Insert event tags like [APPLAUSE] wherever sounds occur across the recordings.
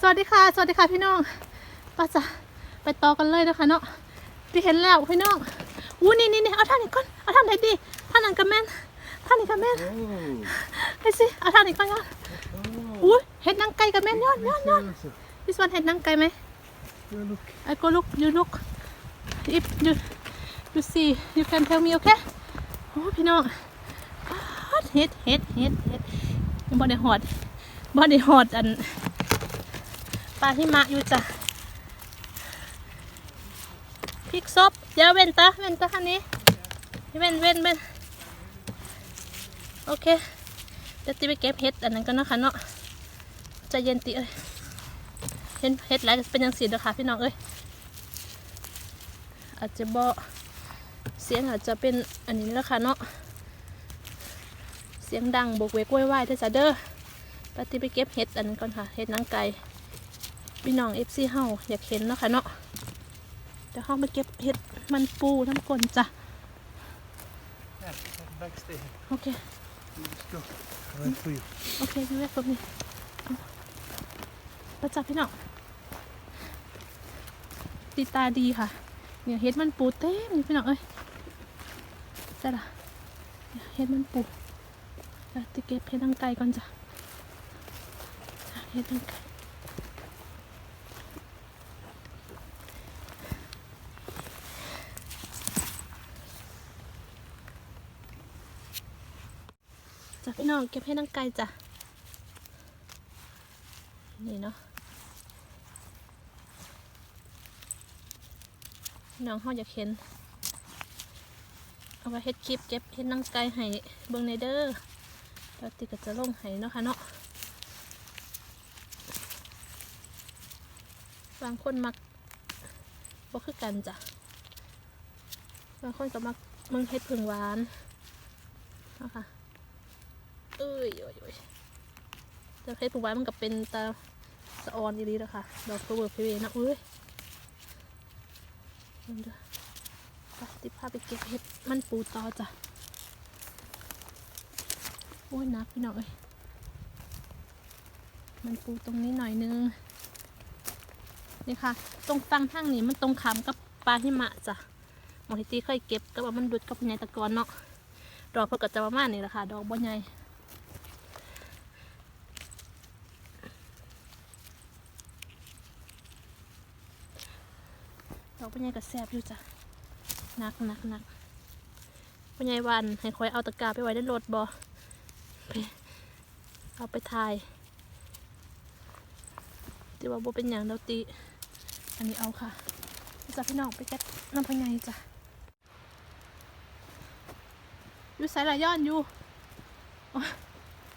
สวัสดีค่ะ สวัสดีค่ะพี่น้องป้าจะไปต่อกันเลยนะคะเนาะที่เห็นแล้วพี่น้องอู้นี่นี่นี่เอาท่านี้ก่อนเอาท่านไหนดีท่านนั้นกับแม่นท่านนี้กับแม่นไปสิเอาท่านี้ก่อนก่อนอู้เห็ดนางไก่กับแม่นย้อนย้อนย้อนพี่สวนเห็ดนางไก่ไหมไอ้ก็ลุกยูลุก if you you see you can tell me okay โอ้พี่น้องฮอดเฮ็ดเฮ็ดเฮ็ดเฮ็ดบ่ได้หอดบ่ได้หอดอัน ปลาหิมะอยู่จ้ะพริกซบเดี๋ยวเว้นตาเว้นตาอันนี้เว้นเว้นเว้นโอเคเดี๋ยวติไปเก็บเห็ดอันนั้นกันนะคะเนาะใจเย็นติเอ้ยเห็นเฮ็ดหลายเป็นยังสีเด้อค่ะพี่น้องเอ้ยอาจจะบ่เสียงอาจจะเป็นอันนี้แล้วค่ะเนาะเสียงดังบกเวกโวยวายเด้อจ้ะเด้อปฏิไปเก็บเห็ดอันนั้นก่อนค่ะเห็ดนังไก่ พี่น้อง FC เฮาอยากเห็นเนาะค่ะเนาะเดี๋ยวเฮามาเก็บเห็ดมันปูน้ำกลนจ้ะ Yeah, backstage. โอเค Let's go. I wait for you. โอเคยูเวฟนี่เอาประจับพี่น้องตีตาดีค่ะ เนี่ยเฮ็ดมันปูเต็มเลยพี่น้องเอ้ยใช่ละเนี่ยเฮ็ดมันปูเดี๋ยวติเก็บเฮ็ดทางไกลก่อนจ้ะเฮ็ดทางไกล จ้ะพี่น้องเก็บเฮ็ดทางไกลจ้ะนี่เนาะน้องเขาอยากเห็น เอาไว้เฮ็ดคลิปเก็บเฮ็ดนังไก่ให้เบิ่งในเด้อปกติก็จะลงให้เนาะค่ะเนาะบางคนมักบ่คือกันจ้ะบางคนก็มักเบิ่งเฮ็ดผึ่งหวานเนาะค่ะ เอ้ยโอ้ยโอ้ยแต่เฮ็ดผึ่งหวานมันก็เป็นตาสะออนดีๆแล้วค่ะดอกตัวเบิร์พีเวนะเอ้ยมันเด้อไปติพาไปเก็บเห็ดมันปูต่อจ้ะโอ้ยนักพี่น้องเอ้ยมันปูตรงนี้หน่อยนึงนี่ค่ะ ตรงฟังทางนี้มันตรงขามกับปลาหิมะจ้ะหมอทิตีเคยเก็บก็ว่ามันดุดกับพญายตะกอนเนาะดอกเพื่อก็จะประมาณนี้แหละค่ะ ดอกบ่ใหญ่ ดอกบ่ใหญ่ก็แซบอยู่จ้ะหนักหนักหนักบ่ใหญ่วันให้คอยเอาตะกร้าไปไว้ในรถบ่ไปเอาไปถ่ายที่ว่าบ่เป็นอย่างเราตีอันนี้เอาค่ะจ้ะพี่น้องไปเก็บน้ำพะไงจ้ะอยู่ใส่ละย้อนอยู่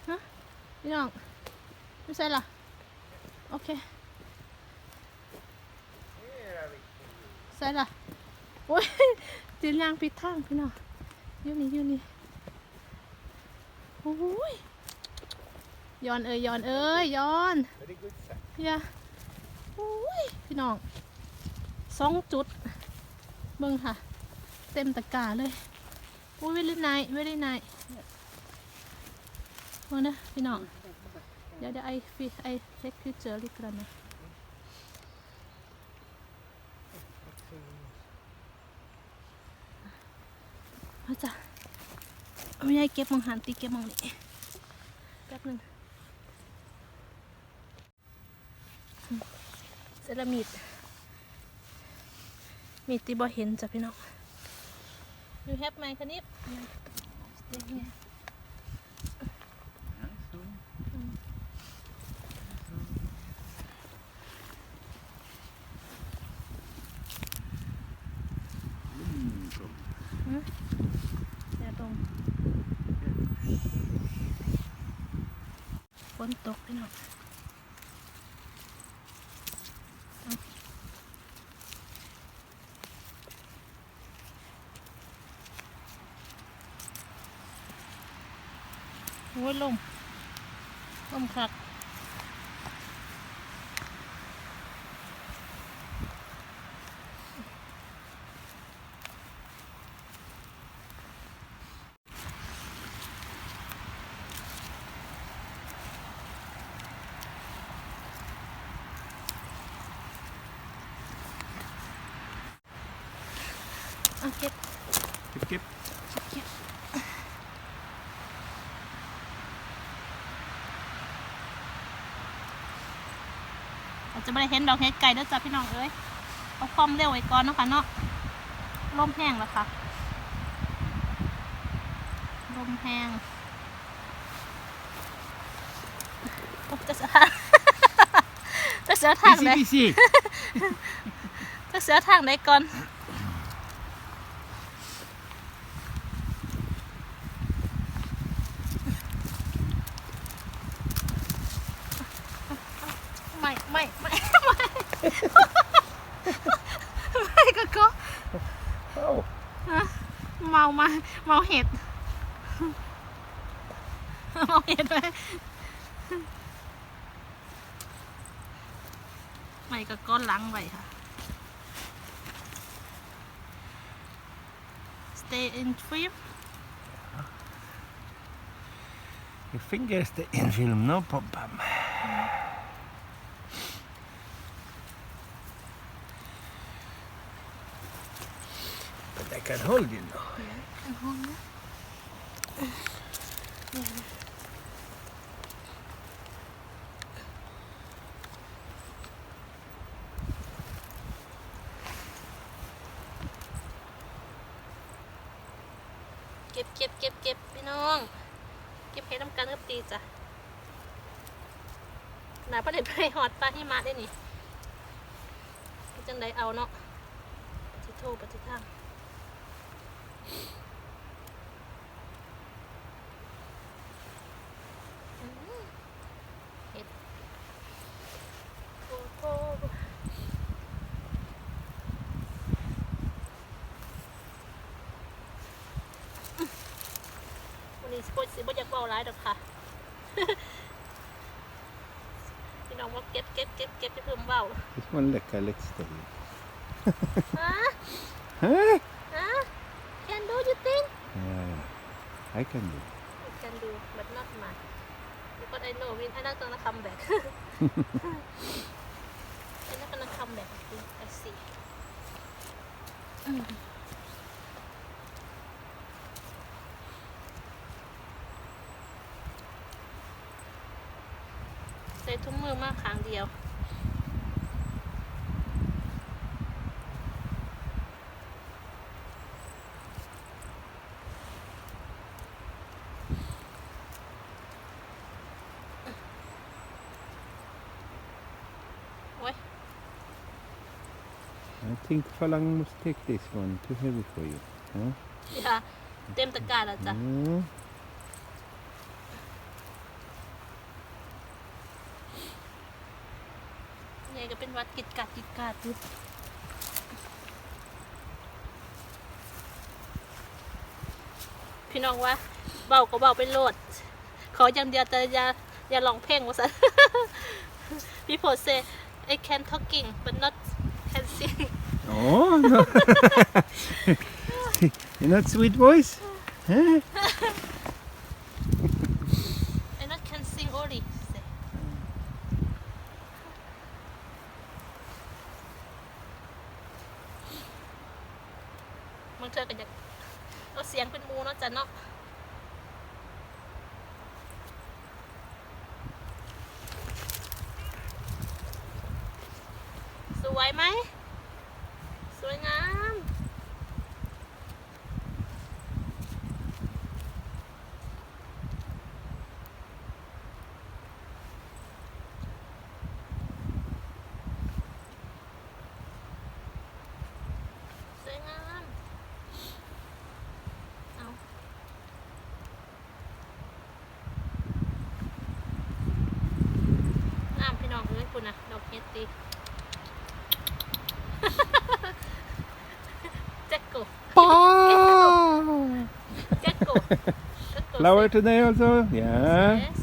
ฮะพี่น้องอยู่ใส่ละโอเค ใส่ละโอ้ยตีนยางปิดทางพี่น้องอยู่นี่อยู่นี่โอ้ยย้อนเอ้ยย้อนเอ้ยย้อน Very good, sir. เฮียโอ้ยพี่น้องสองจุดเบิ่งค่ะ เต็มตะกร้าเลยโอ้ยเวลี่ไนเวลี่ไนโอ้นะพี่น้องเดี๋ยวเดี๋ยวไอฟิไอเทคพิเจอร์ลิกแล้วนะมาจ้ะ ไม่ให้เก็บมังหันตีเก็บมังนี่แป๊บหนึงเซรามิดมีดที่บอเห็นจ้ะพี่น้อง You have my คณิบ Nice one. อืมครับ อย่าตรงฝ นตกพี่น้องเอาโอ้ยลมลมคัก อะเก็บ Kip, kip. เก็บอา จจะไม่ได้เห็นดอกเห็ดไก่เด้อจ้ะพี่น้องเอ้ยเอาความเร็วไว้ก่อนเนาะค่ะเนาะลมแห้งแล้วค่ะลมแห้งโอ้จะเสือทางจะเสือทางไหน Busy, busy. จะเสือทางไหนก่อน เมามาเมาเห็ดเมาเห็ดไหมไม่ก็ก้อนล้างไว้ค่ะ [LAUGHS] stay in film Your fingers stay in film, no problem. Can hold you now. เก็บเก็บเก็บเก็บพี่น้องเก็บให้น้ำกันกับตีจ้ะหนาประเด็นไปหอดปลาที่มาได้นี่จังไดเอาเนาะปฏิโทปฏิทางอืมเห็ดโอ้โหวั นนี้สปอยสิบ่อยากเบาร้ายดอกค่ะ พี่น้องว่าเก็บเก็บเก็บเก็บจะเพิ่มเบา This one like a let's stay. ฮะ Huh? ฮะ can do you think Yeah, I can do. I can do but not much because I know when I'm not gonna come back I'm not gonna come back I see อืมใส่ถุงมือมากครั้งเดียว think Falang must take this one. Too heavy for you. Huh? อย่าเต็มตะกร้าแล้วจ้ะ Mm. ยายก็เป็นวัดกิดกัดกิดกัดอยู่พี่น้องว่าเบาก็เบาไปโหลด ขออย่างเดียวแต่อย่าอย่าลองเพลงว่าสัน People say I can talking but not can sing Oh, no. You're not sweet voice? Huh? I not can sing only say บางเธอก็อยากเอาเสียงเป็นหมูเนาะจ้ะเนาะ สวยไหม สวยงาม สวยงาม เอางามพี่น้องเอ้ย คุณนะดอกเฮ็ดดีแจ็คโกแจ็คโกแจ็คโก Flower today also? สวย Yeah. ส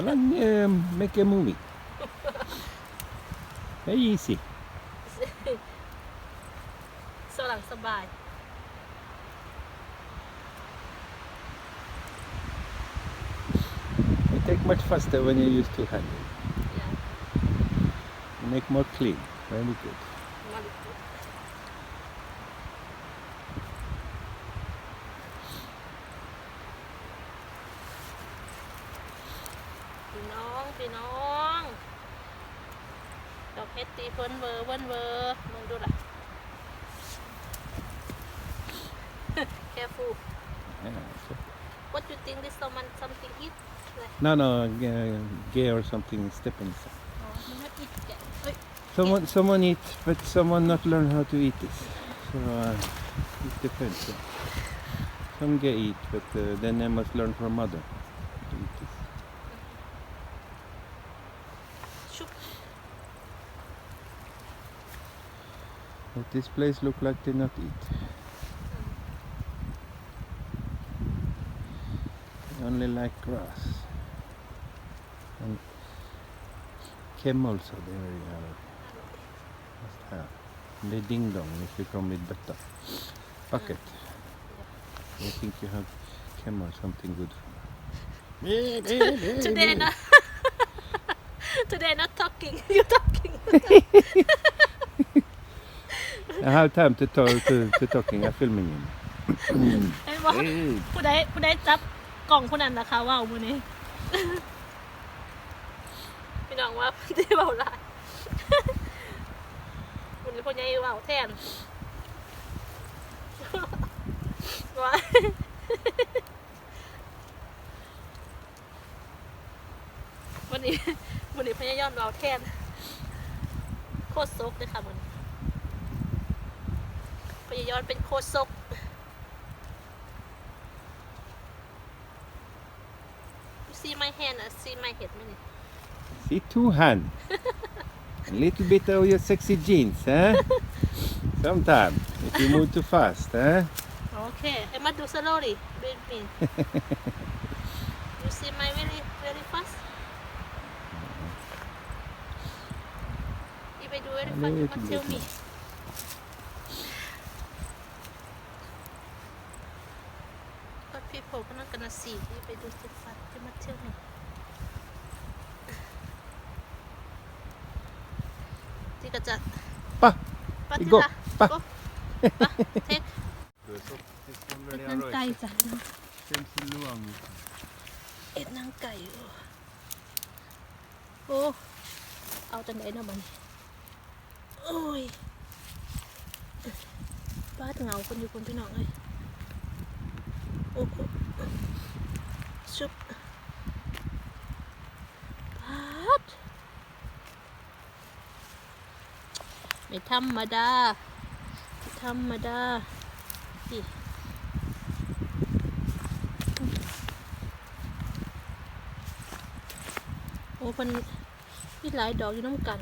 เอ่อ make a movie very easy [LAUGHS] สลังสบาย you take much faster when you use two hands อย่า you make more clean very good พี่น้องพี่น้องด[LAUGHS] อกเฮ็ดตีเพิ่นเวอร์เพิ่นเวอร์มึงดูล่ะ careful yeah, so. what you think this someone something eat เลย no no uh, gay or something step inside อ๋อมันไม่ eat แกะเฮ้ย someone someone eat but someone not learn how to eat this so uh, it depends yeah. some gay eat but uh, then they must learn from mother But this place look like they not eat. They only like grass. And camels are there you have. Must have. And they ding dong if you come with butter. Bucket. I think you have camel something good for [LAUGHS] today not [LAUGHS] today not talking [LAUGHS] you talking I have time to talk to, to talking. I'm filming him. เห็นบอก Hey. ผู้ใดผู้ใดจับกล่องผู้นั้นนะคะว่าวมือนี้ พี่น้องว่าที่เบาหลายวันนี้พ่อใหญ่เบาแทนว่าวันนี้วันนี้พญายอนเบาแทนโคตรซกเลยค่ะมัน พญายอนเป็นโคตรซก You see my hand uh, see my head ไหมนี่ See two hand. A little bit of your sexy jeans, huh? Sometime if you move too fast, huh? โอเคเอ็มมาดู slowly with me You see my very very fast If I do very A fast you little must tell bit me But people are not gonna see if I do too fast you must tell me ที่ก็จะ Pa, ปะอีที่กละปะ Go ปะ take นั่งไก่จ้ะเอ็ดนางไก่เออโอ้เอาจังไดเนาะมันโอ้ยบ้านเหงาคนอยู่คนพี่น้องเลยโอ้โห ชุบบ้านไม่ธรรมดาไม่ธรรมดาสิโอ้เพิ่นมีหลายดอกอยู่น้ำกัน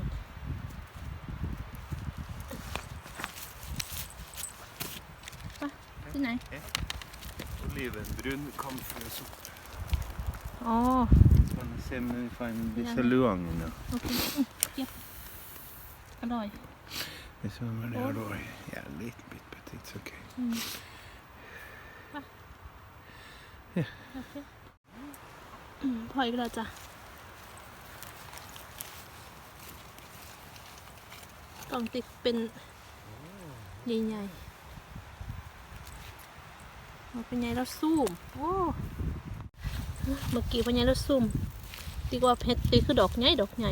ไปที่ไหน Olivenbrun kamfersuppe. อ๋อ Kan se om vi får en Ja. luang nu. โอเคอืมเก็บอร่อย This one where they Oh. are raw. Yeah, a little bit, but it's okay. อืมไปโอเคอืมพออีกแล้วจ้ะต้องติดเป็นใหญ่ๆเอาเป็นไงแล้วซูม โอ้ เมื่อกี้เป็นไงแล้วซูมดีกว่าเพชรตีคือดอกใหญ่ดอกใหญ่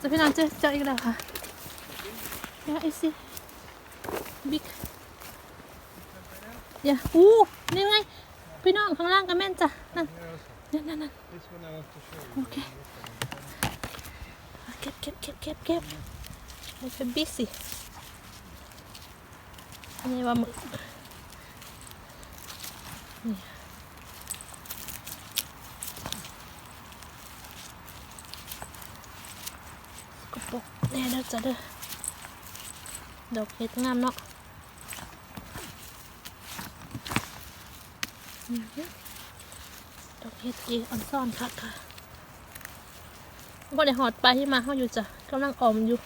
จะพี่น้องเจอเจออีกแล้วค่ะเนี่ยไอซีบิ๊กอย่าอู้นี่ไง พี่น้องข้างล่างกันแม่นจ้ะ นั่น นั่นนั่นโอเค เก็บเก็บเก็บเก็บเก็บมันเป็นบิสิอันนี้ว่ามึกนี่กระปกแน่เด้อจ้ะเด้อ ดอกเห็ดงามเนาะดอกเห็ดอีอันซ่อนค่ะค่ะ บ่ได้หอดปลาที่มาเฮาอยู่จ้ะกำลังออมอยู่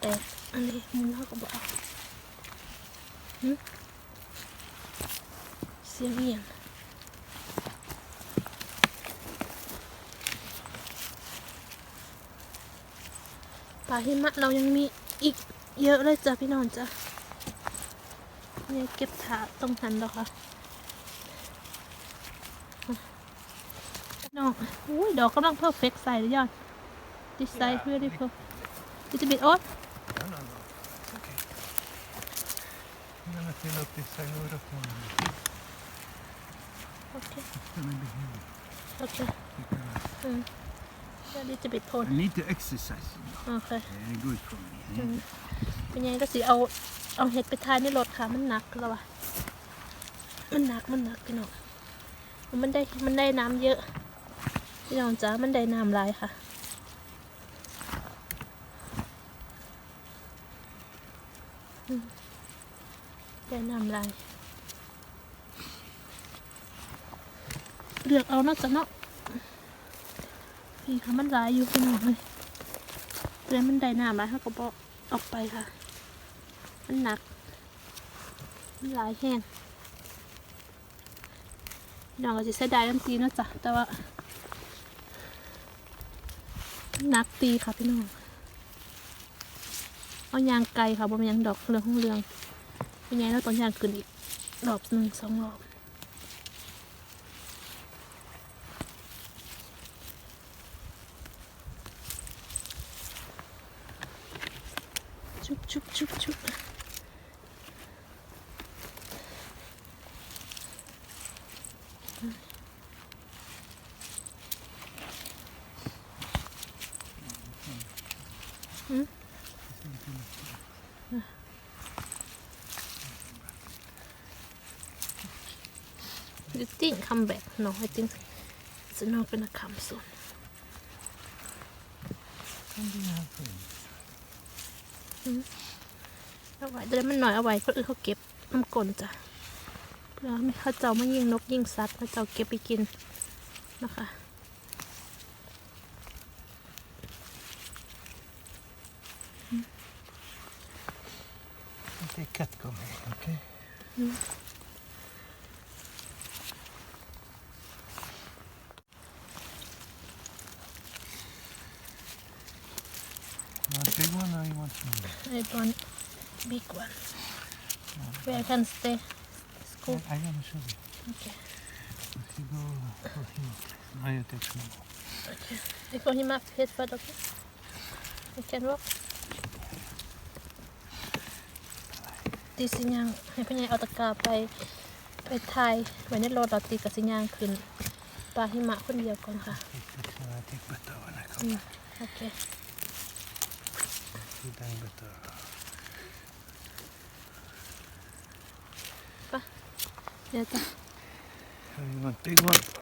แต่อันนี้มุนเฮาก็บ่เอาเสียงเอียงปลาหิมะเรายังมีอีกเยอะเลยจ้ะพี่น้องจ้ะเนี่ยเก็บถาตรงหันดอกค่ะ องอุ้ยดอกกำลังเพอร์เฟกใส่เลยยอดดิสไซน์เพื่อได้เพอร์ดิจิบิตโอ๊ต No, no, no. It's okay. I'm gonna fill up this side of the corner. โอเค It's gonna be heavy. โอเค Because อืมดิจิบิตโทน I need to exercise. You know. โอเค Very good for me. eh? อืมเป็นยังไงก็สิเอาเอาเห็ดไปทายในรถค่ะมันหนักแล้ววะมันหนักมันหนักพี่น้องมันได้มันได้น้ำเยอะ พี่น้องจ้ามันได้น้ำลายค่ะ ได้น้ำลายเลือกเอาเนาะจ้ะเนาะพี่ค่ะมันลายอยู่พี่น้องเลยเรียนมันได้น้ำลายเขาก็บอกออกไปค่ะ มันหนัก มันลายแห้งพี่น้องก็จะเสียดายน้ำตีเนาะจ้ะแต่ว่า นักตีค่ะพี่น้องเอายางไกลค่ะบ่แมันยางดอกเรืองของเรืองเป็นไงแล้วตอนยางขึ้นอีกรอบหนึ่งสองรอบชุบชุบชุบชุบ You think come back? No, I think it's not gonna come soon. Something happened. เอาไว้เดี๋ยวมันหน่อยเอาไว้คนอื่นเขาเก็บน้ำกลนจ้ะเพื่อไม่เขาเจ้ามายิงนกยิงสัตว์เขาเจ้าเก็บไปกินนะคะ Okay, cat come here, okay? You want big one or you want small? I want big one where I can stay school I, I'm gonna show you. okay If you go for him, now you take small. okay I go him up head first okay I can walk ตีสิยางให้พญายเอาตะกร้าไปไปทายไว้ในรถเราตีกับสิยางขึ้นปลาหิมะคนเดียวก่อนค่ะ Take this one, I take better when I อื come มโอเค See then better. เดี๋ยวจ้ะ So you want big one?